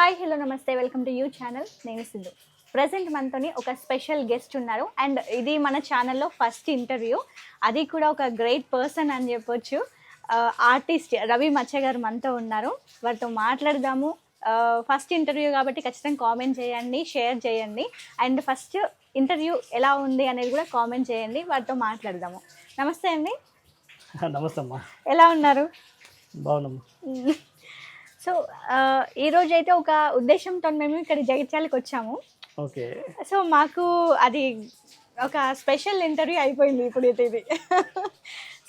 Hi hello నమస్తే welcome to you channel. నేను Sindhu. Present మనతోని ఒక స్పెషల్ గెస్ట్ ఉన్నారు. అండ్ ఇది మన ఛానల్లో ఫస్ట్ ఇంటర్వ్యూ. అది కూడా ఒక గ్రేట్ పర్సన్ అని చెప్పొచ్చు. ఆర్టిస్ట్ రవి మచ్చ గారు మనతో ఉన్నారు. వారితో మాట్లాడదాము. ఫస్ట్ ఇంటర్వ్యూ కాబట్టి ఖచ్చితంగా కామెంట్ చేయండి షేర్ చేయండి. అండ్ ఫస్ట్ ఇంటర్వ్యూ ఎలా ఉంది అనేది కూడా కామెంట్ చేయండి. వారితో మాట్లాడదాము. నమస్తే అండి. నమస్తే అమ్మా. ఎలా ఉన్నారు? బాగున్నామ్మా సో ఈరోజు అయితే ఒక ఉద్దేశంతో మేము ఇక్కడ జగిత్యాలకు వచ్చాము. ఓకే. సో మాకు అది ఒక స్పెషల్ ఇంటర్వ్యూ అయిపోయింది ఇప్పుడు అయితే ఇది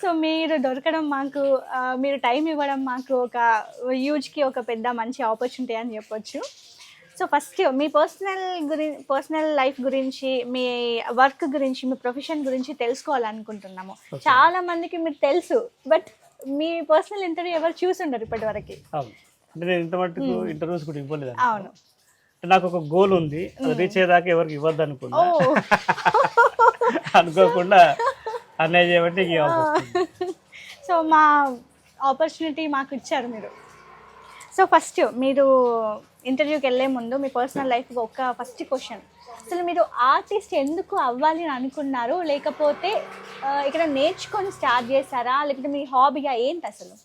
సో మీరు దొరకడం మాకు మీరు టైం ఇవ్వడం మాకు ఒక యూజ్కి ఒక పెద్ద మంచి ఆపర్చునిటీ అని చెప్పొచ్చు. సో ఫస్ట్ మీ పర్సనల్ గురి పర్సనల్ లైఫ్ గురించి మీ వర్క్ గురించి మీ ప్రొఫెషన్ గురించి తెలుసుకోవాలనుకుంటున్నాము. చాలా మందికి మీరు తెలుసు బట్ మీ పర్సనల్ ఇంటర్వ్యూ ఎవరు చూసుండరు ఇప్పటి వరకు అవును. అంటే నేను ఇంత మట్టుకు ఇంటర్వ్యూస్ కూడా ఇవ్వలేదు. అవును. నాకు ఒక గోల్ ఉంది. అది రీచ్ అయ్యేదాకా ఎవరికి ఇవ్వద్దు అనుకున్నా అనుకోకుండా అన్నయ్య చేయబట్టి. సో మా ఆపర్చునిటీ మాకు ఇచ్చారు మీరు. సో ఫస్ట్ మీరు ఇంటర్వ్యూకి వెళ్ళే ముందు మీ పర్సనల్ లైఫ్ ఒక ఫస్ట్ క్వశ్చన్ అసలు మీరు ఆర్టిస్ట్ ఎందుకు అవ్వాలి అని అనుకున్నారు? లేకపోతే ఇక్కడ నేర్చుకొని స్టార్ట్ చేశారా? లేకపోతే మీ హాబీగా ఏంటి అసలు?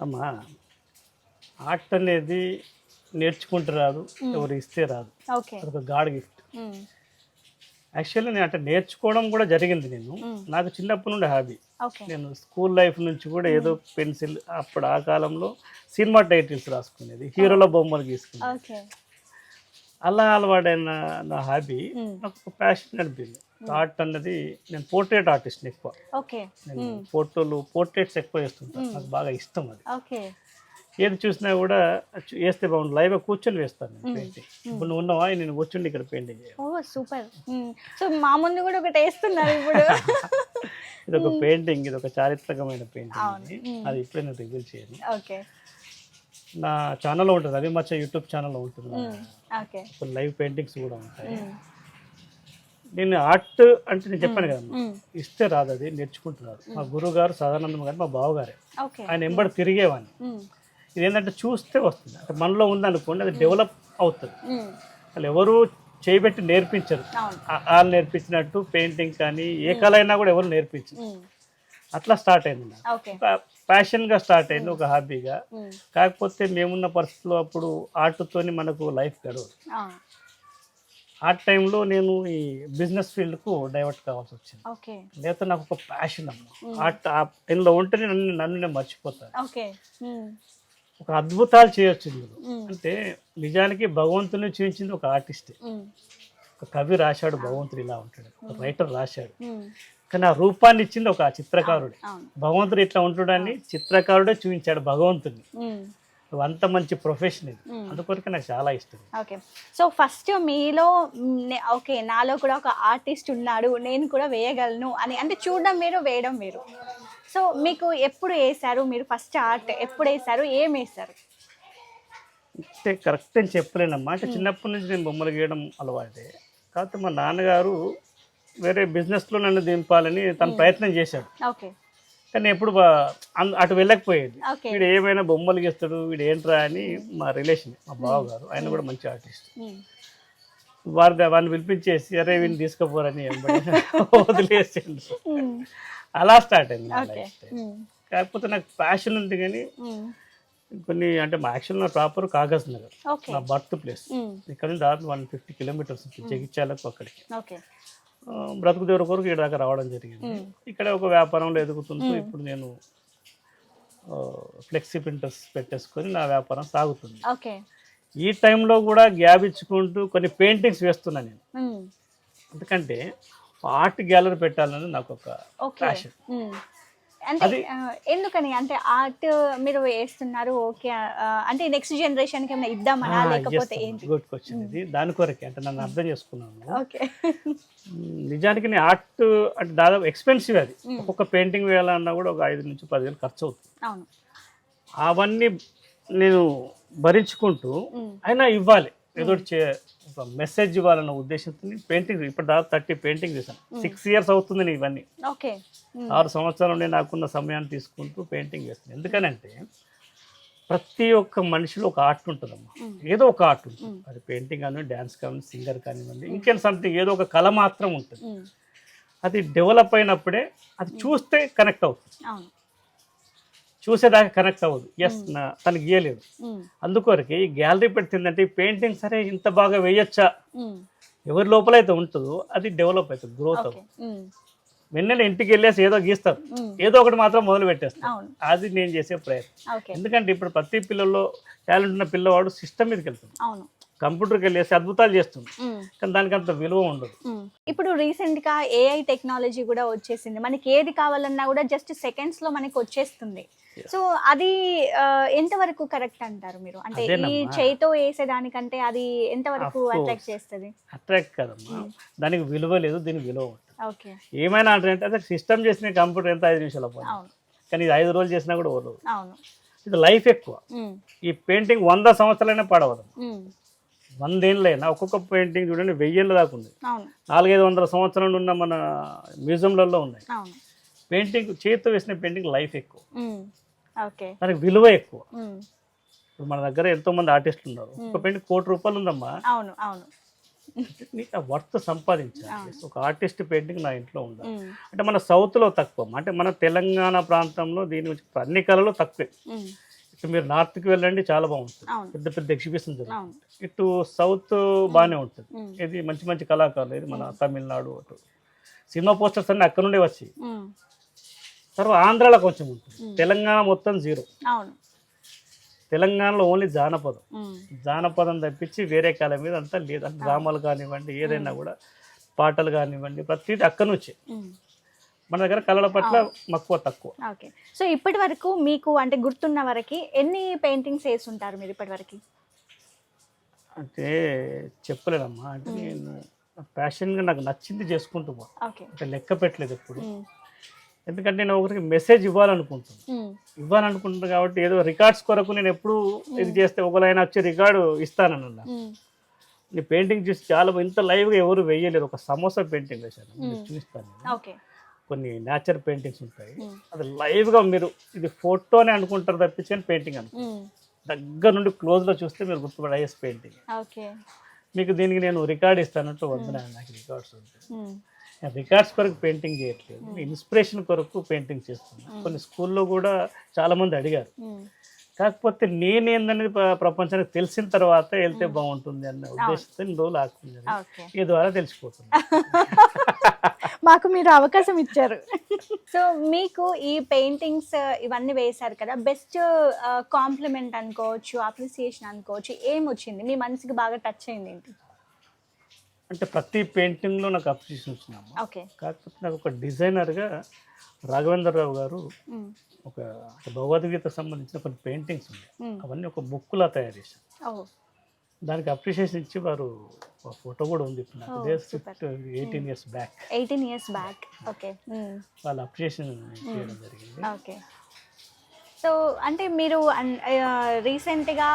అమ్మా ఆర్ట్ అనేది నేర్చుకుంటే రాదు ఎవరు ఇస్తే రాదు. అదొక గాడ్ గిఫ్ట్. యాక్చువల్లీ నేను అంటే నేర్చుకోవడం కూడా జరిగింది నేను. నాకు చిన్నప్పటి నుండి హాబీ. నేను స్కూల్ లైఫ్ నుంచి కూడా ఏదో పెన్సిల్ అప్పుడు ఆ కాలంలో సినిమా టైటిల్స్ రాసుకునేది హీరోల బొమ్మలు గీసుకునేది. అలా అలవాడైన నా హాబీ నాకు ఒక ప్యాషన్ నడిపింది ఆర్ట్ అన్నది నేను పోర్ట్రేట్ ఆర్టిస్ట్ ఎక్కువ. నేను ఫోటోలు పోర్ట్రేట్స్ ఎక్కువ వేస్తుంటాను నాకు బాగా ఇష్టం అది. ఏది చూసినా కూడా వేస్తే బాగుంది లైవ్గా కూర్చొని వేస్తాను ఇప్పుడు నువ్వు ఉన్నావా? నేను కూర్చుండి ఇక్కడ పెయింటింగ్ ఓ సూపర్. సో మా ముందు కూడా ఒకటి వేస్తున్నారు ఇప్పుడు. ఇది ఒక పెయింటింగ్. ఇది ఒక చారిత్రకమైన పెయింటింగ్. అది ఇప్పుడే నేను రివీల్ చేయను. ఓకే. నా ఛానల్లో ఉంటుంది. అది మచ్చ యూట్యూబ్ ఛానల్లో ఉంటుంది ఓకే. లైవ్ పెయింటింగ్స్ కూడా ఉంటాయి. నేను ఆర్ట్ అంటే నేను చెప్పాను కదా. ఇస్తే రాదు అది. నేర్చుకుంటున్నారు. మా గురువు గారు సదానందం గారు మా బావగారే. ఆయన ఎంబడి తిరిగేవాడిని. ఇది ఏంటంటే చూస్తే వస్తుంది. అంటే మనలో ఉందనుకోండి అది డెవలప్ అవుతుంది. వాళ్ళు ఎవరు చేయబెట్టి నేర్పించరు. వాళ్ళు నేర్పించినట్టు పెయింటింగ్ కానీ ఏ కళ అయినా కూడా ఎవరు నేర్పించరు. అట్లా స్టార్ట్ అయింది ఒక ప్యాషన్గా స్టార్ట్ అయింది ఒక హాబీగా కాకపోతే మేమున్న పరిస్థితిలో అప్పుడు ఆర్ట్తోని మనకు లైఫ్ గడవదు ఆ. టైంలో నేను ఈ బిజినెస్ ఫీల్డ్కు డైవర్ట్ కావాల్సి వచ్చింది. లేకపోతే నాకు ఒక ప్యాషన్ అమ్మ. ఆర్ట్ ఆ టైంలో ఉంటేనే నన్ను నన్ను నేను మర్చిపోతాను ఒక అద్భుతాలు చేయొచ్చు ఇందులో. అంటే నిజానికి భగవంతుని చూపించింది ఒక ఆర్టిస్టే. ఒక కవి రాశాడు భగవంతుడు ఇలా ఉంటాడు. ఒక రైటర్ రాశాడు. కానీ ఆ రూపాన్ని ఇచ్చింది ఒక చిత్రకారుడే. భగవంతుడు ఇట్లా ఉంటాడని చిత్రకారుడే చూపించాడు భగవంతుని నువ్వు అంత మంచి ప్రొఫెషన్ ఇది. అందుకొరకే నాకు చాలా ఇష్టం. ఓకే. సో ఫస్ట్ మీలో ఓకే నాలో కూడా ఒక ఆర్టిస్ట్ ఉన్నాడు నేను కూడా వేయగలను అని అంటే చూడడం వేరు వేయడం వేరు. సో మీకు ఎప్పుడు వేశారు? మీరు ఫస్ట్ ఆర్ట్ ఎప్పుడు వేశారు? ఏం వేశారు? అంటే కరెక్ట్ అని చెప్పలేనమ్మా. అంటే చిన్నప్పటి నుంచి నేను బొమ్మలు గీయడం అలవాటే. కాకపోతే మా నాన్నగారు వేరే బిజినెస్లో నన్ను దింపాలని తను ప్రయత్నం చేశాడు. ఓకే. కానీ ఎప్పుడు అటు వెళ్ళకపోయేది. వీడు ఏమైనా బొమ్మలు గీస్తాడు వీడు ఏంట్రా అని మా రిలేషన్ మా బావగారు. ఆయన కూడా మంచి ఆర్టిస్ట్ వారి వారిని పిలిపించేసి అరే వీడిని తీసుకుపోరని వెంబడి వదిలేసిండు అలా స్టార్ట్ అయింది నా ఓకే. Life style. కాకపోతే నాకు ప్యాషన్ ఉంది కానీ కొన్ని అంటే మా యాక్చువల్ నా ప్రాపర్ కాగజ్ నగర్ ఓకే. నా బర్త్ ప్లేస్ ఇక్కడ నుంచి దాదాపు వన్ ఫిఫ్టీ కిలోమీటర్స్ జగిత్యాలకు అక్కడికి. ఓకే. ఆ, బ్రతుకు దేవుడి కొరకు ఇక్కడ దాకా రావడం జరిగింది. ఇక్కడ ఒక వ్యాపారంలో ఎదుగుతుంటూ ఇప్పుడు నేను ఫ్లెక్సీ ప్రింటర్స్ పెట్టేసుకొని నా వ్యాపారం సాగుతుంది. ఓకే. ఈ టైంలో కూడా గ్యాప్ ఇచ్చుకుంటూ కొన్ని పెయింటింగ్స్ వేస్తున్నాను నేను. ఎందుకంటే ఆర్ట్ గ్యాలరీ పెట్టాలని నాకు ఒక ప్యాషన్ అంటే ఎందుకని? అంటే ఆర్ట్ మీరు వేస్తున్నారు ఓకే అంటే నెక్స్ట్ జనరేషన్కి ఇద్దామనా? లేకపోతే ఏంటి? గుడ్ క్వశ్చన్ ఇది. దాని కొరకే అంటే నన్ను అర్థం చేసుకున్నాను ఓకే. నిజానికి నేను ఆర్ట్ అంటే దాదాపు ఎక్స్పెన్సివ్ అది. ఒక్కొక్క పెయింటింగ్ వేయాలన్నా కూడా ఒక ఐదు నుంచి పదివేలు ఖర్చు అవుతుంది. అవును. అవన్నీ నేను భరించుకుంటూ. అయినా ఇవ్వాలి. ఏదో చే ఒక మెసేజ్ ఇవ్వాలన్న ఉద్దేశంతో పెయింటింగ్ ఇప్పుడు దాదాపు థర్టీ పెయింటింగ్ చేశాను. సిక్స్ ఇయర్స్ అవుతుంది నేను ఇవన్నీ. ఓకే. ఆరు సంవత్సరాల నుండి నాకున్న సమయాన్ని తీసుకుంటూ పెయింటింగ్ చేస్తాను. ఎందుకనంటే ప్రతి ఒక్క మనిషిలో ఒక ఆర్ట్ ఉంటుందమ్మా. మ్మ్. ఏదో ఒక ఆర్ట్ ఉంటుంది. అది పెయింటింగ్ కానివ్వండి డ్యాన్స్ కానివ్వండి సింగర్ కానివ్వండి ఇంకేం సంథింగ్ ఏదో ఒక కళ మాత్రం ఉంటుంది. అది డెవలప్ అయినప్పుడే అది చూస్తే కనెక్ట్ అవుతుంది. చూసేదాకా కనెక్ట్ అవ్వదు. ఎస్ నా తనకి గీయలేదు అందుకొరకే ఈ గ్యాలరీ పెట్టిందంటే ఈ పెయింటింగ్ సరే ఇంత బాగా వేయొచ్చా? ఎవరి లోపల అయితే ఉంటుందో అది డెవలప్ అవుతుంది గ్రోత్ అవుతుంది. వెన్నెల ఇంటికి వెళ్ళేసి ఏదో గీస్తారు. ఏదో ఒకటి మాత్రం మొదలు పెట్టేస్తారు. అవును. అది నేను చేసే ప్రయత్నం. ఎందుకంటే ఇప్పుడు ప్రతి పిల్లల్లో టాలెంట్ ఉన్న పిల్లవాడు సిస్టమ్ మీదకి వెళ్తుంది కంప్యూటర్కి వెళ్ళేసి అద్భుతాలు చేస్తుంది. కానీ దానికి అంత విలువ ఉండదు. ఇప్పుడు రీసెంట్గా ఏఐ టెక్నాలజీ కూడా వచ్చేసింది. మనకి ఏది కావాలన్నా కూడా జస్ట్ సెకండ్స్లో మనకి వచ్చేస్తుంది. సో అది ఎంతవరకు కరెక్ట్ అంటారు మీరు? అంటే ఈ. చేయితో వేసేదానికంటే అది ఎంతవరకు. అట్రాక్ట్ చేస్తుంది? అట్రాక్ట్ కదమ్మా. దానికి విలువ లేదు దీనికి విలువ ఉంటుంది ఏమైనా అంటే అదే సిస్టమ్ చేసిన కంప్యూటర్ ఎంత ఐదు నిమిషాల కానీ ఇది ఐదు రోజులు చేసినా కూడా ఓడదు ఇది లైఫ్ ఎక్కువ. ఈ పెయింటింగ్ వంద సంవత్సరాలైనా పడవదు. వందేళ్ళైనా ఒక్కొక్క పెయింటింగ్ చూడండి వెయ్యేళ్ళ దాకా ఉంది. నాలుగైదు వందల సంవత్సరాలు ఉన్న మన మ్యూజియంలలో ఉన్నాయి. పెయింటింగ్ చేతితో వేసిన పెయింటింగ్ లైఫ్ ఎక్కువ. దానికి విలువ ఎక్కువ. ఇప్పుడు మన దగ్గర ఎంతో మంది ఆర్టిస్టులు ఉన్నారు. ఒక పెయింటింగ్ కోటి రూపాయలు ఉందమ్మా. నీకు ఆ వర్త్ సంపాదించాలి. ఒక ఆర్టిస్ట్ పెయింటింగ్ నా ఇంట్లో ఉండాలి. మ్మ్. అంటే మన సౌత్లో తక్కువ. అంటే మన తెలంగాణ ప్రాంతంలో దీని గురించి అన్ని కళలు తక్కువే మీరు నార్త్కి వెళ్ళండి చాలా బాగుంటుంది. పెద్ద పెద్ద ఎగ్జిబిషన్ జరుగుతుంది. ఇటు సౌత్ బాగానే ఉంటుంది. ఇది మంచి మంచి కళాకారులు ఇది మన తమిళనాడు అటు. సినిమా పోస్టర్స్ అన్నీ అక్కడ నుండే వచ్చాయి. తర్వాత ఆంధ్రాలో కొంచెం ఉంటుంది. తెలంగాణ మొత్తం జీరో. తెలంగాణలో ఓన్లీ జానపదం. జానపదం తప్పించి వేరే కళ మీద అంతా లేదు. డ్రామాలు కానివ్వండి ఏదైనా కూడా పాటలు కానివ్వండి ప్రతిదీ అక్కడ నుంచే. మన దగ్గర కళల పట్ల మక్కువ తక్కువ. ఓకే. సో ఇప్పటి వరకు మీకు అంటే గుర్తున్న వరకు ఎన్ని పెయింటింగ్స్ వేసి ఉంటారు మీరు ఇప్పటి వరకు? అంటే చెప్పలేనమ్మా అంటే నేను ప్యాషన్గా నాకు నచ్చింది చేసుకుంటూ పో ఓకే. అంటే లెక్క పెట్టలేదు ఎప్పుడు. ఎందుకంటే నేను ఒకరికి మెసేజ్ ఇవ్వాలనుకుంటున్నాను ఇవ్వాలనుకుంటున్నాను కాబట్టి ఏదో రికార్డ్స్ కొరకు నేను ఎప్పుడు ఇది చేస్తే ఒకలైనా వచ్చి రికార్డు ఇస్తానన్న నీ పెయింటింగ్ చూసి చాలా ఇంత లైవ్గా ఎవరు వేయలేరు. ఒక సమోసా పెయింటింగ్ వేశాను. చూపిస్తాను కొన్ని నేచర్ పెయింటింగ్స్ ఉంటాయి. అది లైవ్గా మీరు ఇది ఫోటోనే అనుకుంటారు తప్పించి కానీ పెయింటింగ్ అనుకో దగ్గర నుండి క్లోజ్లో చూస్తే మీరు గుర్తుపడే పెయింటింగ్ మీకు దీనికి నేను రికార్డ్ ఇస్తానంటే వద్దు నాకు రికార్డ్స్ ఉంటాయి నేను రికార్డ్స్ కొరకు పెయింటింగ్ చేయట్లేదు. ఇన్స్పిరేషన్ కొరకు పెయింటింగ్ చేస్తున్నాను. కొన్ని స్కూల్లో కూడా చాలా మంది అడిగారు కాకపోతే నేనేందనేది ప్ర- ప్రపంచానికి తెలిసిన తర్వాత వెళ్తే బాగుంటుంది అన్న ఉద్దేశంతో ఇన్ని రోజులు ఆకుంది ఓకే. ఈ ద్వారా తెలిసిపోతుంది. మాకు మీరు అవకాశం ఇచ్చారు. సో మీకు ఈ పెయింటింగ్స్ ఇవన్నీ వేశారు కదా బెస్ట్ కాంప్లిమెంట్ అనుకోవచ్చు అప్రిసియేషన్ అనుకోవచ్చు ఏం వచ్చింది మీ మనసుకి బాగా టచ్ అయింది ఏంటి? అంటే ప్రతి పెయింటింగ్లో నాకు అప్రిషియేషన్ వచ్చినాము ఓకే. కాకపోతే నాకు ఒక డిజైనర్గా రాఘవేంద్రరావు గారు ఒక భగవద్గీత సంబంధించిన కొన్ని పెయింటింగ్స్ ఉన్నాయి అవన్నీ ఒక బుక్లా తయారు చేశారు. ఓ. దానికి అప్రిషియేషన్ ఇచ్చి వారు ఒక ఫోటో కూడా ఉంది ఇప్పుడు నాకు. Eighteen years back eighteen years back okay వాళ్ళ అప్రిషియేషన్ చేయడం జరిగింది. ఓకే. సో అంటే మీరు రీసెంట్గా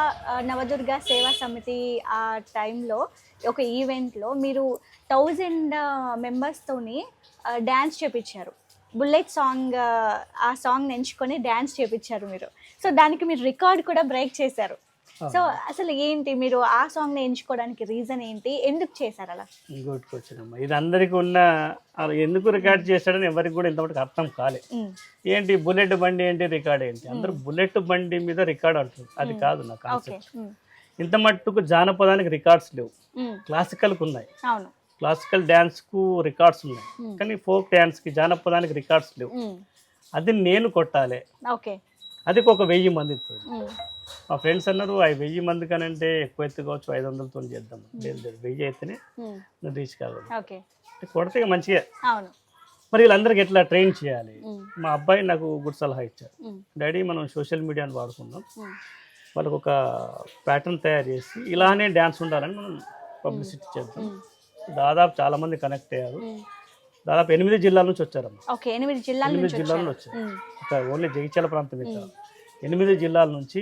నవదుర్గ సేవా సమితి ఆ టైంలో ఒక ఈవెంట్లో మీరు థౌజండ్ మెంబర్స్తోని డ్యాన్స్ చేపించారు బుల్లెట్ సాంగ్ ఆ సాంగ్ ఎంచుకొని డ్యాన్స్ చేపించారు మీరు. సో దానికి మీరు రికార్డ్ కూడా బ్రేక్ చేశారు. సో అసలు ఏంటి మీరు ఆ సాంగ్ని ఎంచుకోవడానికి రీజన్ ఏంటి? ఎందుకు చేశారు అలా? ఇంకోటికి వచ్చినమ్మా ఇది అందరికీ ఉన్న ఎందుకు రికార్డ్ చేశాడని ఎవరికి కూడా ఇంతవరకు అర్థం కాలే. ఏంటి బుల్లెట్ బండి ఏంటి రికార్డ్ ఏంటి? అందరూ బుల్లెట్ బండి మీద రికార్డ్ అంటారు అది కాదు నా కాన్సెప్ట్. ఇంత మట్టుకు జానపదానికి రికార్డ్స్ లేవు. మ్, క్లాసికల్కి ఉన్నాయి. క్లాసికల్ డ్యాన్స్కు రికార్డ్స్ ఉన్నాయి. కానీ ఫోక్ డ్యాన్స్కి జానపదానికి రికార్డ్స్ లేవు. అది నేను కొట్టాలి. ఓకే. అది ఒక వెయ్యి మంది మ్, ఫ్రెండ్స్ అన్నారు ఆ వెయ్యి మంది కనంటే ఎక్కువ ఎత్తు కావచ్చు ఐదు వందలతో చేద్దాం. లేదు లేదు వెయ్యి అయితేనే రీచ్ ఓకే. అంటే కొడితే మంచిగా. మరి వీళ్ళందరికీ ఎట్లా ట్రైన్ చేయాలి? మ్, మా అబ్బాయి నాకు గుడ్ సలహా ఇచ్చారు. డాడీ మనం సోషల్ మీడియాని వాడుకుందాం. వాళ్ళకు ఒక ప్యాటర్న్ తయారు చేసి ఇలానే డ్యాన్స్ ఉండాలని మనం పబ్లిసిటీ చేద్దాం. దాదాపు చాలా మంది కనెక్ట్ అయ్యారు. దాదాపు ఎనిమిది జిల్లాల నుంచి వచ్చారమ్మ. ఎనిమిది జిల్లాల నుంచి వచ్చారు. ఓన్లీ జగిత్యాల ప్రాంతం ఎనిమిది జిల్లాల నుంచి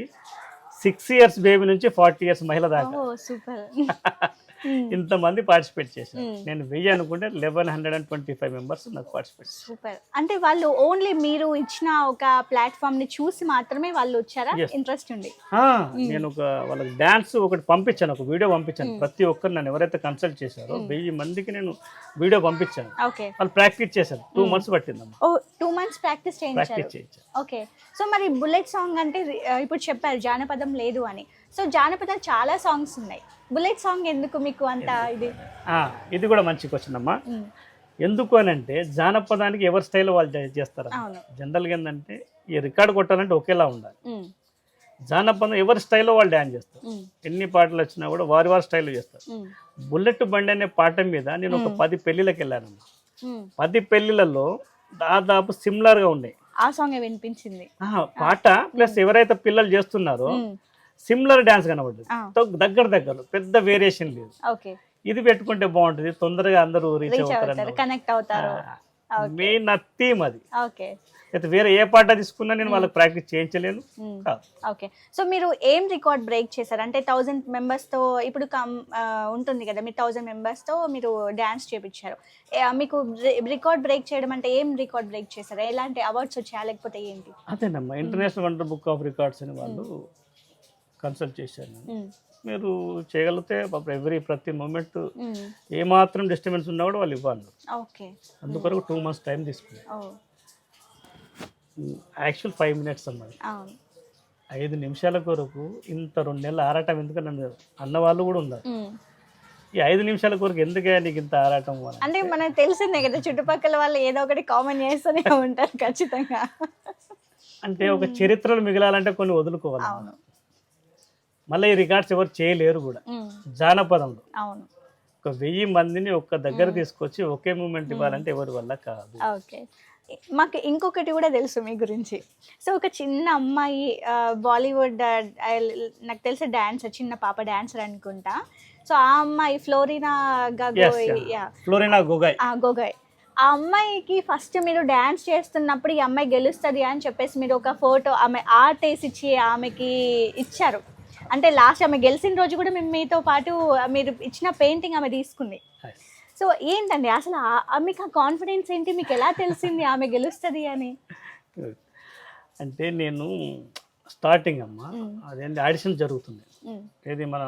సిక్స్ ఇయర్స్ బేబీ నుంచి ఫార్టీ ఇయర్స్ మహిళ దాకా. సూపర్. ఇంతమంది పార్టిసిపేట్ చేశారు Hmm. నేను వెయ్యి అనుకుంటే eleven hundred and twenty five members నాకు పార్టిసిపేట్ సూపర్ అంటే వాళ్ళు ఓన్లీ మీరు ఇచ్చిన ఒక ప్లాట్ఫామ్ని చూసి మాత్రమే వాళ్ళు వచ్చారా. ఇంట్రెస్ట్ ఉంది నేను ఒక వాళ్ళకి డాన్స్ ఒకటి పంపించాను ఒక వీడియో పంపించాను. ప్రతి ఒక్కరు నన్ను ఎవరైతే కన్సల్ట్ చేశారో వెయ్యి మందికి నేను వీడియో పంపించాను. వాళ్ళు ప్రాక్టీస్ చేశారు. టూ మంత్స్ పట్టిందమ్మా. ఓ టూ మంత్స్ ప్రాక్టీస్ చేయించారు. ఓకే సో మరి బుల్లెట్ సాంగ్ అంటే ఇప్పుడు చెప్పారు జానపదం లేదు అని. సో జానపదం చాలా సాంగ్స్ ఉన్నాయి. బుల్లెట్ సాంగ్ ఎందుకు మీకు అంత ఇది? ఇది కూడా మంచి క్వశ్చన్ అమ్మా. మ్మ్. ఎందుకు అని అంటే జానపదానికి ఎవరి స్టైల్ వాళ్ళు చేస్తారు జనరల్గా ఏంటంటే ఈ రికార్డ్ కొట్టాలంటే ఒకేలా ఉండాలి. జానపదం ఎవరి స్టైల్లో వాళ్ళు డ్యాన్స్ చేస్తారు. ఎన్ని పాటలు వచ్చినా కూడా వారి వారి స్టైల్లో చేస్తారు. బుల్లెట్ బండి అనే పాట మీద నేను ఒక పది పెళ్ళిళ్ళకి వెళ్ళాను మ్మ్. పది పెళ్ళిళ్ళలో దాదాపు సిమిలర్గా ఉన్నాయి ఆ సాంగ్ వినిపించింది. పాట ప్లస్ ఎవరైతే పిల్లలు చేస్తున్నారో. సిమిలర్ డ్యాన్స్ కనబడ్డది. ఆ. తో- దగ్గర దగ్గర పెద్ద వేరియేషన్ లేదు. ఓకే. ఇది పెట్టుకుంటే బాగుంటుంది తొందరగా అందరూ రీచ్ అవుతారు కనెక్ట్ అవుతారు. మెయిన్ నా థీమ్ అది. ఓకే. అయితే వేరే ఏ పాట తీసుకున్నా నేను వాళ్ళకి ప్రాక్టీస్ చేయించలేను. కాదు. ఓకే. సో మీరు ఏం రికార్డ్ బ్రేక్ చేశారు? అంటే థౌజండ్ మెంబర్స్తో ఇప్పుడు ఉంటుంది కదా మీరు థౌజండ్ మెంబర్స్తో మీరు డ్యాన్స్ చేపించారు. మీకు రికార్డ్ బ్రేక్ చేయడం అంటే ఏం రికార్డ్ బ్రేక్ చేశారు? ఎలాంటి అవార్డ్స్ వచ్చాయా? లేకపోతే ఏంటి? అదేనమ్మా international wonder book of records అని వాళ్ళు కన్సల్ట్ చేశాను. మీరు చేయగలిగితే ఎవ్రీ ప్రతి మూమెంట్ మ్మ్. ఏమాత్రం డిస్టర్బెన్స్ ఉన్నా కూడా వాళ్ళు ఇవ్వాలి ఓకే. అందుకొరకు టూ మంత్స్ టైం తీసుకున్నాను. ఓ. యాక్చువల్ ఫైవ్ మినిట్స్ అవును. ఐదు నిమిషాల కొరకు ఇంత రెండు నెలలు ఆరాటం ఎందుకు నన్ను అన్న వాళ్ళు కూడా ఉన్నారు. ఈ ఐదు నిమిషాల కొరకు ఎందుకే నీకు ఇంత ఆరాటం అంటే మనకు తెలిసిందే కదా చుట్టుపక్కల వాళ్ళు ఏదో ఒకటి కామన్ చేస్తూనే ఉంటారు ఖచ్చితంగా. అంటే ఒక చరిత్రలు మిగలాలంటే కొన్ని వదులుకోవాలి. మళ్ళీ ఈ రికార్డ్స్ ఎవరు చేయలేరు కూడా. జానపదంలో. అవును. ఒక వెయ్యి మందిని ఒక్క దగ్గర తీసుకొచ్చి ఒకే మూమెంట్ ఇవ్వాలంటే ఎవరి వల్ల కాదు. ఓకే. మాకు ఇంకొకటి కూడా తెలుసు మీ గురించి. సో ఒక చిన్న అమ్మాయి బాలీవుడ్ నాకు తెలిసి డాన్సర్ చిన్న పాప డాన్సర్ అనుకుంటా. సో ఆ అమ్మాయి ఫ్లోరినా గగోయ్ ఫ్లోరినా గొగాయ్. గోగోయ్. ఆ అమ్మాయికి ఫస్ట్ మీరు డ్యాన్స్ చేస్తున్నప్పుడు ఈ అమ్మాయి గెలుస్తుంది అని చెప్పేసి మీరు ఒక ఫోటో ఆమె ఆర్ట్ వేసి ఇచ్చి ఆమెకి ఇచ్చారు. అంటే లాస్ట్ ఆమె గెలిచిన రోజు కూడా మేము మీతో పాటు మీరు ఇచ్చిన పెయింటింగ్ ఆమె తీసుకుంది. సో ఏంటండి అసలు మీకు ఆ కాన్ఫిడెన్స్ ఏంటి? మీకు ఎలా తెలిసింది ఆమె గెలుస్తుంది అని? అంటే నేను స్టార్టింగ్ అమ్మ. మ్మ్. అదేంటి ఆడిషన్ జరుగుతుంది. ఉమ్, ఏది మన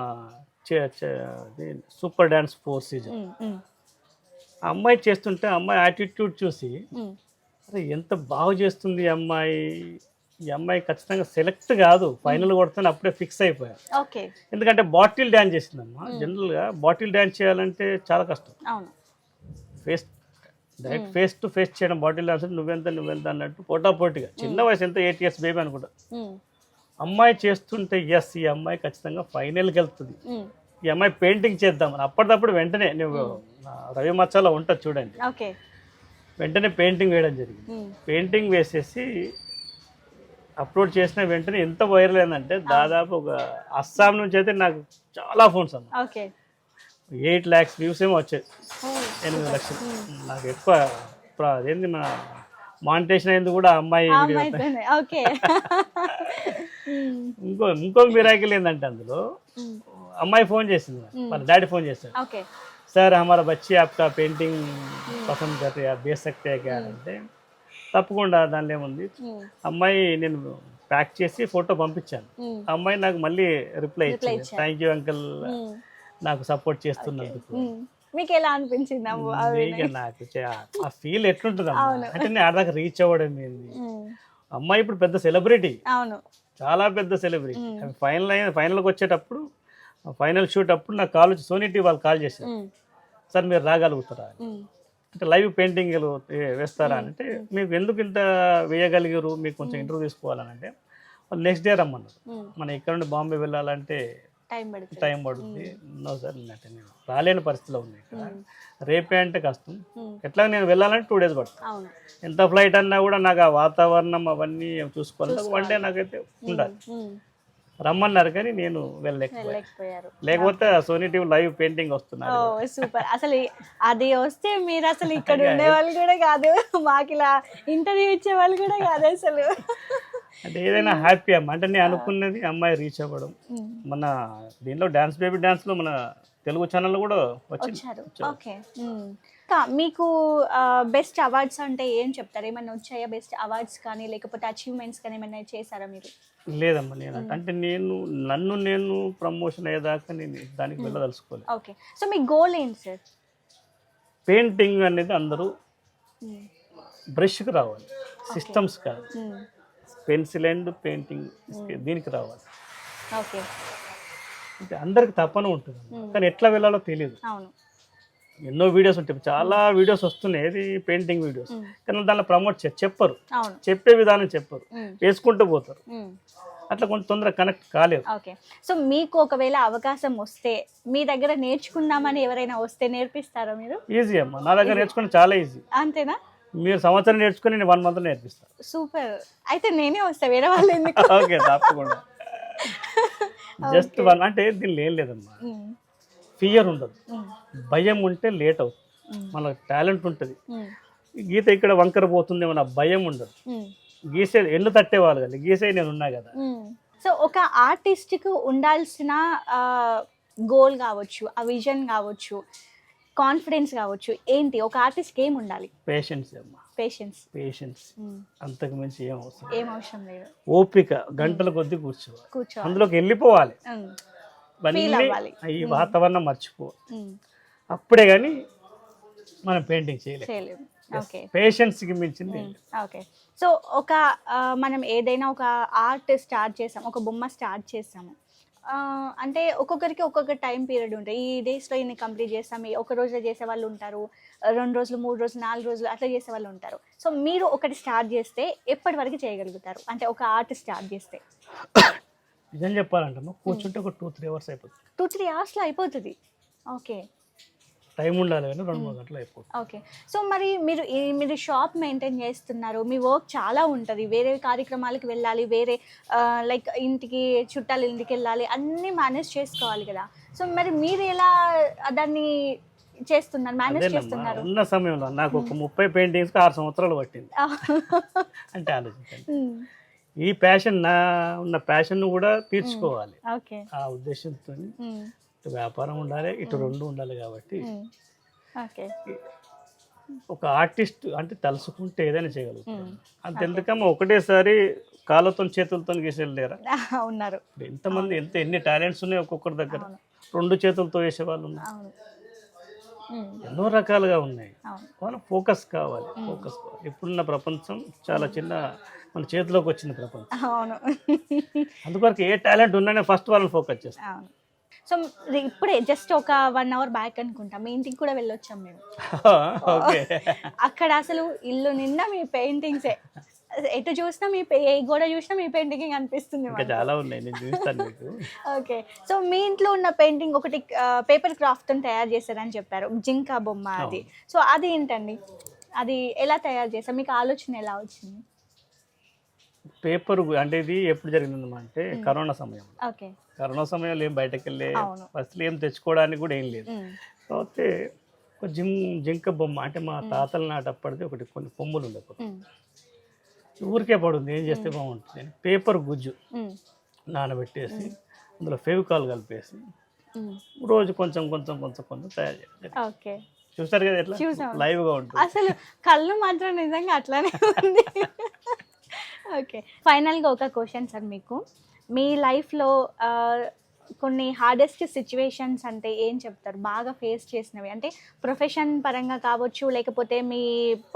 సూపర్ డ్యాన్స్ ఫోర్ సీజన్ అమ్మాయి చేస్తుంటే అమ్మాయి యాటిట్యూడ్ చూసి అరే ఎంత బాగా చేస్తుంది అమ్మాయి. ఈ అమ్మాయి ఖచ్చితంగా సెలెక్ట్ కాదు. ఫైనల్ కొడుతుంది అప్పుడే ఫిక్స్ అయిపోయా. ఎందుకంటే బాటిల్ డ్యాన్స్ చేసిందమ్మా. జనరల్గా బాటిల్ డ్యాన్స్ చేయాలంటే చాలా కష్టం. Face direct face to face చేయడం బాటిల్ డాన్స్ అంటే నువ్వెంత నువ్వెంత అన్నట్టు పోటాపోటీగా చిన్న వయసు ఎంత? ఎయిట్ ఇయర్స్ బేబీ అనుకుంటా. అమ్మాయి చేస్తుంటే ఎస్ ఈ అమ్మాయి ఖచ్చితంగా ఫైనల్కి వెళ్తుంది. ఈ అమ్మాయి పెయింటింగ్ చేద్దామని అప్పటిదప్పుడు వెంటనే నువ్వు రవి మచ్చాలో ఉంటుంది చూడండి. వెంటనే పెయింటింగ్ వేయడం జరిగింది. పెయింటింగ్ వేసేసి అప్లోడ్ చేసిన వెంటనే ఎంత వైరల్ అయిందంటే దాదాపు ఒక అస్సాం నుంచి అయితే నాకు చాలా ఫోన్స్ అన్న ఓకే ఎయిట్ ల్యాక్స్ వ్యూస్ ఏమో వచ్చాయి ఓ, ఎనిమిది లక్షలు నాకు ఎక్కువ ప్ర- అదేంటి మన మానిటేషన్ అయింది కూడా ఆ అమ్మాయి ఆ వీడియో అమ్మాయితోనే ఓకే ఉమ్, ఇంకో ఇంకో మిరాకిల్ ఏంటంటే అందులో ఉమ్, అమ్మాయి ఫోన్ చేసింది నాకు. వాళ్ళ డాడీ ఫోన్ చేశాడు ఓకే सर हमारा बच्चे आपका पेंटिंग పసంద్ करते हैं आप बेच सकते हैं क्या అంటే తప్పకుండా దానిలో ఏముంది? ఉమ్, అమ్మాయి నేను ప్యాక్ చేసి ఫోటో పంపించాను. ఆ అమ్మాయి నాకు మళ్ళీ రిప్లై ఇచ్చింది. థ్యాంక్ యూ అంకుల్ నాకు సపోర్ట్ చేస్తున్నందుకు. ఉమ్. మీకు ఎలా అనిపించింది నాకు ఆ ఫీల్ ఎట్లుంటుంది అంటే నేను ఆడదాకా రీచ్ అవ్వడం ఏంది? అమ్మాయి ఇప్పుడు పెద్ద సెలబ్రిటీ అవును. చాలా పెద్ద సెలబ్రిటీ ఫైనల్ అయిన ఫైనల్కి వచ్చేటప్పుడు ఫైనల్ షూట్ అప్పుడు నాకు కాల్ వచ్చి సోనీ టీవీ వాళ్ళు కాల్ చేశారు. సార్ మీరు రాగలుగుతారా? అంటే లైవ్ పెయింటింగ్ వేస్తారా అంటే మీకు ఎందుకు ఇంత వేయగలిగారు? మీకు కొంచెం ఇంటర్వ్యూ తీసుకోవాలని అంటే నెక్స్ట్ డే రమ్మన్నారు. మనం ఇక్కడ నుండి బాంబే వెళ్ళాలంటే టైం పడుతుంది. టైం పడుతుంది. నో సార్ నేనైతే నేను రాలేని పరిస్థితిలో ఉంది ఇక్కడ. రేపే అంటే కష్టం. ఎట్లా నేను వెళ్ళాలంటే టూ డేస్ పడుతుంది. ఎంత ఫ్లైట్ అన్నా కూడా నాకు ఆ వాతావరణం అవన్నీ చూసుకోవాలి. వన్ డే నాకైతే ఉండాలి. రమ్మన్నారు కానీ నేను వెళ్ళలేకపోయారు. లేకపోతే సోనీ టీవీ లైవ్ పెయింటింగ్ వస్తున్నారు సూపర్. అసలు అది వస్తే మీరు అసలు ఇక్కడ ఉండే వాళ్ళు కూడా కాదు. మాకు ఇలా ఇంటర్వ్యూ ఇచ్చే వాళ్ళు కూడా కాదు అసలు. అంటే ఏదైనా హ్యాపీ అమ్మ. అంటే నేను అనుకున్నది అమ్మాయి రీచ్ అవ్వడం. మన దీనిలో డాన్స్ బేబీ డాన్స్లో మన తెలుగు ఛానల్ కూడా వచ్చింది. వచ్చారు. మీకు బెస్ట్ అవార్డ్స్ అంటే ఏం చెప్తారు? ఏమైనా వచ్చాయా? బెస్ట్ అవార్డ్స్ కానీ లేకపోతే అచీవ్మెంట్స్ కానీ ఏమైనా చేశారా మీరు? లేదమ్మా నేను అంటే- నేను నన్ను నేను ప్రమోషన్ అయ్యేదాకా నేను దానికి వెళ్ళదలుచుకోలేదు. ఓకే. సో మీ గోల్ ఏంటి సార్ పెయింటింగ్ అనేది అందరూ బ్రష్కి రావాలి. సిస్టమ్స్ కాదు. పెన్సిల్ అండ్ పెయింటింగ్ దీనికి రావాలి. ఓకే. అంటే అందరికి తప్పన ఉంటుంది కానీ ఎట్లా వెళ్ళాలో తెలియదు అవును. ఎన్నో వీడియోస్ ఉంటాయి. చాలా వీడియోస్ వస్తున్నాయి. ఏది? Painting videos. కానీ దానిలో ప్రమోట్ చెప్పరు. చెప్పే విధానం చెప్పరు. వేసుకుంటూ పోతారు. అట్లా కొంచెం తొందరగా కనెక్ట్ కాలేదు. ఓకే. సో మీకు ఒకవేళ అవకాశం వస్తే మీ దగ్గర నేర్చుకుందామని ఎవరైనా వస్తే నేర్పిస్తారా మీరు? ఈజీ అమ్మా. నా దగ్గర నేర్చుకుని చాలా ఈజీ అంతేనా? మీరు సంవత్సరం నేర్చుకుని నేను వన్ మంత్ నేర్పిస్తాను సూపర్. అయితే నేనే వస్తా. వేరే వాళ్ళు ఎందుకు? ఓకే తప్పకుండా. జస్ట్ వన్ అంటే దీనిలో ఏం లేదమ్మా. మ్మ్. ఫియర్ ఉండదు. భయం ఉంటే లేట్ అవుతుంది. మన టాలెంట్ ఉంటుంది. గీత ఇక్కడ వంకర పోతుందేమో నా భయం ఉండదు. గీసే ఎన్ను తట్టేవాళ్ళు కదా గీసే నేను ఉన్నా కదా. సో ఒక ఆర్టిస్ట్కి ఉండాల్సిన గోల్ కావచ్చు ఆ విజన్ కావచ్చు కాన్ఫిడెన్స్ కావచ్చు ఏంటి? ఒక ఆర్టిస్ట్కి ఏం ఉండాలి? పేషెన్స్ అమ్మా. పేషెన్స్ పేషెన్స్ అంతకు మించి ఏం అవసరం ఏం అవసరం లేదు. ఓపిక గంటల కొద్దీ కూర్చోవాలి. అందులోకి వెళ్ళిపోవాలి. ఈ వాతావరణం మర్చిపోవాలి మ్మ్. అప్పుడే కానీ మనం పెయింటింగ్ చేయలేం. చేయలేము మించింది. ఓకే సో ఒక మనం ఏదైనా ఒక ఆర్ట్ స్టార్ట్ చేసాం ఒక బొమ్మ స్టార్ట్ చేసాము. అంటే ఒక్కొక్కరికి ఒక్కొక్క టైం పీరియడ్ ఉంటాయి. ఈ డేస్లో ఇన్ని కంప్లీట్ చేస్తాం ఒక రోజులో చేసే వాళ్ళు ఉంటారు రెండు రోజులు మూడు రోజులు నాలుగు రోజులు అట్లా చేసే వాళ్ళు ఉంటారు. సో మీరు ఒకటి స్టార్ట్ చేస్తే ఎప్పటి వరకు చేయగలుగుతారు? అంటే ఒక ఆర్ట్ స్టార్ట్ చేస్తే. నిజం చెప్పాలంటే కూర్చుంటే ఒక టూ త్రీ అవర్స్ అయిపోతుంది టూ త్రీ అవర్స్లో అయిపోతుంది. ఓకే. టైం ఉండాలి కానీ రెండు మూడు గంటలు అయిపోతుంది ఓకే. సో మరి మీరు ఈ- మీరు షాప్ మెయింటైన్ చేస్తున్నారు. మీ వర్క్ చాలా ఉంటుంది. వేరే కార్యక్రమాలకు వెళ్ళాలి వేరే లైక్ ఇంటికి చుట్టాలు ఇంటికి వెళ్ళాలి అన్నీ మేనేజ్ చేసుకోవాలి కదా. సో మరి మీరు ఎలా దాన్ని చేస్తున్నారు? మేనేజ్ అదేనమ్మా చేస్తున్నారు? ఉన్న సమయంలో నాకు ఒక ముప్పై పెయింటింగ్స్కి ఆరు సంవత్సరాలు పట్టింది. అంటే ఆలోచించండి. ఈ ప్యాషన్ నా ఉన్న ప్యాషన్ కూడా తీర్చుకోవాలి. ఆ ఉద్దేశంతో ఇటు వ్యాపారం ఉండాలి ఇటు రెండు ఉండాలి కాబట్టి ఒక ఆర్టిస్ట్ అంటే తలుసుకుంటే ఏదైనా చేయగలుగుతాం అంతెందుకమ్మా ఒకటేసారి కాళ్ళతో చేతులతో గీసేయలేరా? ఉన్నారు. ఎంతమంది ఎంత ఎన్ని టాలెంట్స్ ఉన్నాయి ఒక్కొక్కరి దగ్గర. రెండు చేతులతో వేసే వాళ్ళు ఉన్నారు ఎన్నో రకాలుగా ఉన్నాయి. వాళ్ళ ఫోకస్ కావాలి. ఫోకస్ కావాలి. ఇప్పుడున్న ప్రపంచం చాలా చిన్న మన చేతిలోకి వచ్చిన ప్రపంచం. అవును. అందుకొరకు ఏ టాలెంట్ ఉన్నానే ఫస్ట్ వాళ్ళని ఫోకస్ చేస్తాం. అవును. సో ఇప్పుడే జస్ట్ ఒక వన్ అవర్ బ్యాక్ అనుకుంటా. మీ ఇంటికి కూడా వెళ్ళొచ్చాం మేము. ఓకే. అక్కడ అసలు ఇల్లు నిండా మీ పెయింటింగ్సే. ఎటు చూసినా మీ పే- ఏ గోడ చూసినా మీ పెయింటింగ్ అనిపిస్తుంది ఇంకా చాలా ఉన్నాయి నేను చూపిస్తాను మీకు. ఓకే. సో మీ ఇంట్లో ఉన్న పెయింటింగ్ ఒకటి పేపర్ క్రాఫ్ట్ తయారు చేశారని చెప్పారు జింక బొమ్మ అది. సో అది ఏంటండి? అది ఎలా తయారు చేశారు? మీకు ఆలోచన ఎలా వచ్చింది? పేపర్ అంటే ఇది ఎప్పుడు జరిగిందమ్మా అంటే కరోనా సమయం ఓకే. కరోనా సమయంలో ఏం బయటకు వెళ్ళే. వస్తువులు ఏం తెచ్చుకోవడానికి కూడా ఏం లేదు. కాకపోతే ఒక జిం జింక బొమ్మ అంటే మా తాతల నాటప్పటిది ఒకటి కొన్ని కొమ్ములు ఉండే ఊరికే పడుంది ఏం చేస్తే బాగుంటుంది పేపర్ గుజ్జు నానబెట్టేసి అందులో ఫెవికాల్ కలిపేసి. రోజు కొంచెం కొంచెం కొంచెం కొంచెం తయారు చేయాలి. ఓకే. చూస్తారు కదా ఎట్లా? చూసాం. లైవ్గా ఉంటుంది. అసలు కళ్ళు మాత్రం నిజంగా అట్లానే ఉంది. ఓకే. ఫైనల్గా ఒక క్వశ్చన్ సార్ మీకు. మీ లైఫ్లో కొన్ని హార్డెస్ట్ సిచ్యువేషన్స్ అంటే ఏం చెప్తారు? బాగా ఫేస్ చేసినవి. అంటే ప్రొఫెషన్ పరంగా కావచ్చు లేకపోతే మీ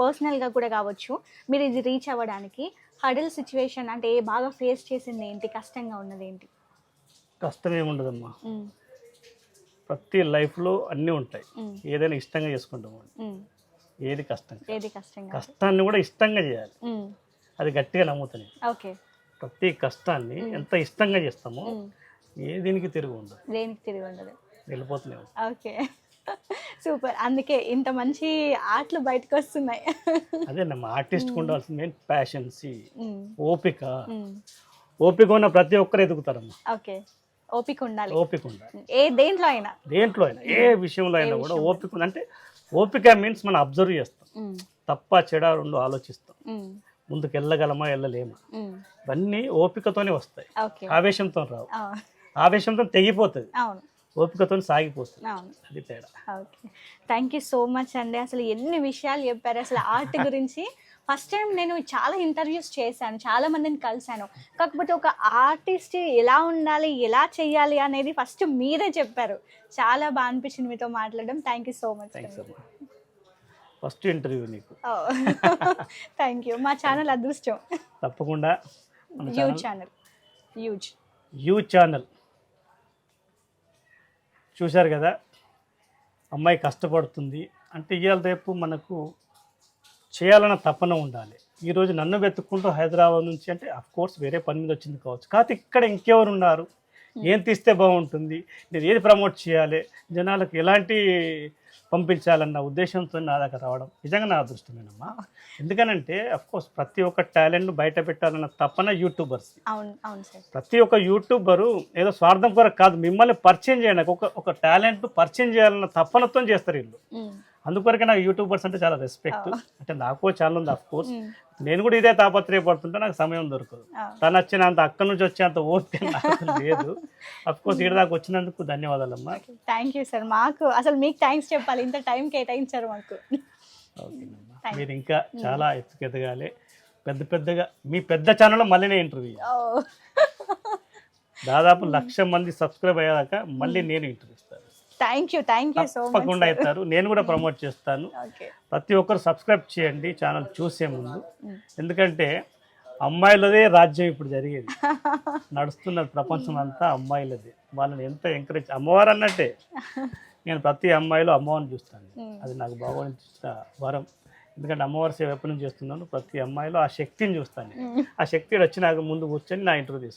పర్సనల్గా కూడా కావచ్చు మీరు ఇది రీచ్ అవ్వడానికి హడల్ సిచ్యువేషన్ అంటే బాగా ఫేస్ చేసింది ఏంటి? కష్టంగా ఉన్నది ఏంటి? కష్టం ఏముండదమ్మా ప్రతి life లో అన్నీ ఉంటాయి. ఏదైనా ఇష్టంగా చేసుకుంటాం. ఏది కష్టం. ఏది కష్టంగా? కష్టాన్ని కూడా ఇష్టంగా చేయాలి. అది గట్టిగా నమ్ముతాను ఓకే. ప్రతి కష్టాన్ని ఎంత ఇష్టంగా చేస్తామో. ఏ దీనికి తిరుగు ఉండదు. దేనికి తిరిగి ఉండదు. ఓకే. సూపర్. అందుకే ఇంత మంచి ఆటలు బయటకు వస్తున్నాయి. అదే నమ్మ ఆర్టిస్ట్ ఉండాల్సింది ప్యాషన్సీ ఓపిక. ఓపిక ఉన్న ప్రతి ఒక్కరు ఎదుగుతారమ్మా. ఓకే. ఓపిక ఉండాలి. ఓపిక ఉండాలి. ఏ దేంట్లో అయినా. దేంట్లో అయినా ఏ విషయంలో అయినా కూడా ఓపిక అంటే ఓపిక మీన్స్ మనం అబ్జర్వ్ చేస్తాం. తప్ప చెడ రెండు ఆలోచిస్తాం. ముందుకు వెళ్ళగలమా వెళ్ళలేమా. ఇవన్నీ ఓపికతోనే వస్తాయి. ఆవేశంతో రావు. ఆవేశంతో తెగిపోతుంది. అవును. ఓపికతో సాగిపోతుంది. అవును. అది తేడా. Okay. Thank you so much అండి. అసలు ఎన్ని విషయాలు చెప్పారు. అసలు ఆర్ట్ గురించి ఫస్ట్ టైం నేను చాలా ఇంటర్వ్యూస్ చేశాను. చాలా మందిని కలిశాను. కాకపోతే ఒక ఆర్టిస్ట్ ఎలా ఉండాలి ఎలా చేయాలి అనేది ఫస్ట్ మీరే చెప్పారు. చాలా బాగా అనిపించింది మీతో మాట్లాడడం. Thank you so much first interview నీకు. థ్యాంక్ యూ మా ఛానల్ అదృష్టం. తప్పకుండా. Channel channel use you channel చూశారు కదా అమ్మాయి కష్టపడుతుంది. అంటే ఇవాళ రేపు మనకు చేయాలన్న తపన ఉండాలి. ఈరోజు నన్ను వెతుక్కుంటూ హైదరాబాద్ నుంచి అంటే అఫ్ కోర్స్ వేరే పని మీద వచ్చింది కావచ్చు. కాకపోతే ఇక్కడ ఇంకెవరు ఉన్నారు ఏం తీస్తే బాగుంటుంది? నేను ఏది ప్రమోట్ చేయాలి? జనాలకు ఎలాంటి పంపించాలన్న ఉద్దేశంతో నా దగ్గర రావడం నిజంగా నా అదృష్టమేనమ్మా. ఎందుకనంటే అఫ్ కోర్స్ ప్రతి ఒక్క టాలెంట్ బయట పెట్టాలన్న తపన యూట్యూబర్స్ ప్రతి ఒక్క యూట్యూబరు ఏదో స్వార్థం కొరకు కాదు మిమ్మల్ని పరిచయం చేయడానికి ఒక ఒక టాలెంట్ పరిచయం చేయాలన్న తపనతో చేస్తారు వీళ్ళు. అందుకొరకే నాకు యూట్యూబర్స్ అంటే చాలా రెస్పెక్ట్. అంటే నాకు ఛానల్ ఉంది అఫ్ కోర్స్ నేను కూడా ఇదే తాపత్రయపడుతుంటే నాకు సమయం దొరకదు. తను వచ్చినంత అక్కడి నుంచి వచ్చేంత ఓపిక నాకు లేదు. అఫ్ కోర్స్ ఇక్కడ దాకా వచ్చినందుకు ధన్యవాదాలమ్మా. థ్యాంక్ యూ సార్ మాకు అసలు మీకు థ్యాంక్స్ చెప్పాలి. ఇంత టైం కేటాయించారు మాకు. ఓకేనమ్మా మీరు ఇంకా చాలా ఎత్తుకెదగాలి. పెద్ద పెద్దగా మీ పెద్ద ఛానల్లో మళ్ళీ నేను ఇంటర్వ్యూ దాదాపు లక్ష మంది సబ్స్క్రైబ్ అయ్యాక మళ్ళీ నేను ఇంటర్వ్యూ ఇస్తాను. Thank you thank you so తప్పకుండా అవుతారు నేను కూడా ప్రమోట్ చేస్తాను. ప్రతి ఒక్కరు సబ్స్క్రైబ్ చేయండి ఛానల్ చూసే ముందు. ఎందుకంటే అమ్మాయిలదే రాజ్యం ఇప్పుడు జరిగేది. నడుస్తున్న ప్రపంచం అంతా అమ్మాయిలదే. వాళ్ళని ఎంత ఎంకరేజ్ అమ్మవారు అన్నట్టే నేను ప్రతి అమ్మాయిలో అమ్మవారిని చూస్తాను. అది నాకు బాగోని చూసిన వరం. ఎందుకంటే అమ్మవారి సేవ ఎప్పటి నుంచి చేస్తున్నాను ప్రతి అమ్మాయిలో ఆ శక్తిని చూస్తాను ఆ శక్తి వచ్చి నాకు ముందు కూర్చొని నా ఇంటర్వ్యూ తీసుకుంటాను.